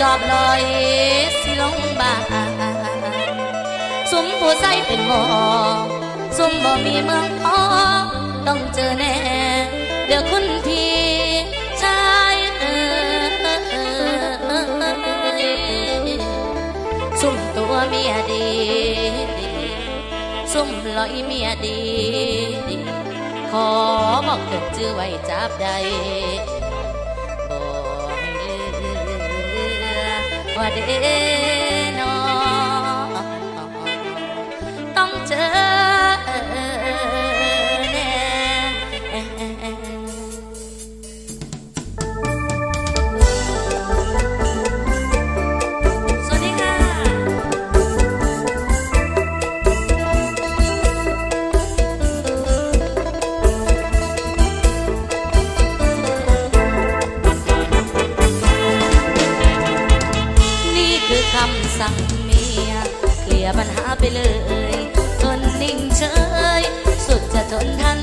จอบลอยสิลงบาสุมผู้ใส่เป็นหมอสุมบ่มีเมืองพอต้องเจอแน่เดี๋ยวคุณพี่ชายเออสุมตัวเมียดีสุมลอยเมียดี ขอบอกเกิดจื้อไว้จับใด what it is. คำสั่งเมีย เคลียร์ปัญหาไปเลย ทนนิ่งเฉย สุดจะทนทา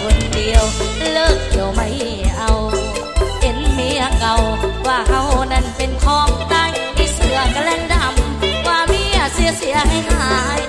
คนเดียว เลิกเกี่ยวไม่เอา เห็นเมียเก่า ว่าเขานั้นเป็นของตายที่เสือกระแลงดำว่าเมียเสียเสียให้หาย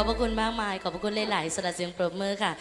ขอบพระคุณมากมาย ขอบพระคุณหลายๆสระเสียงปรบมือค่ะ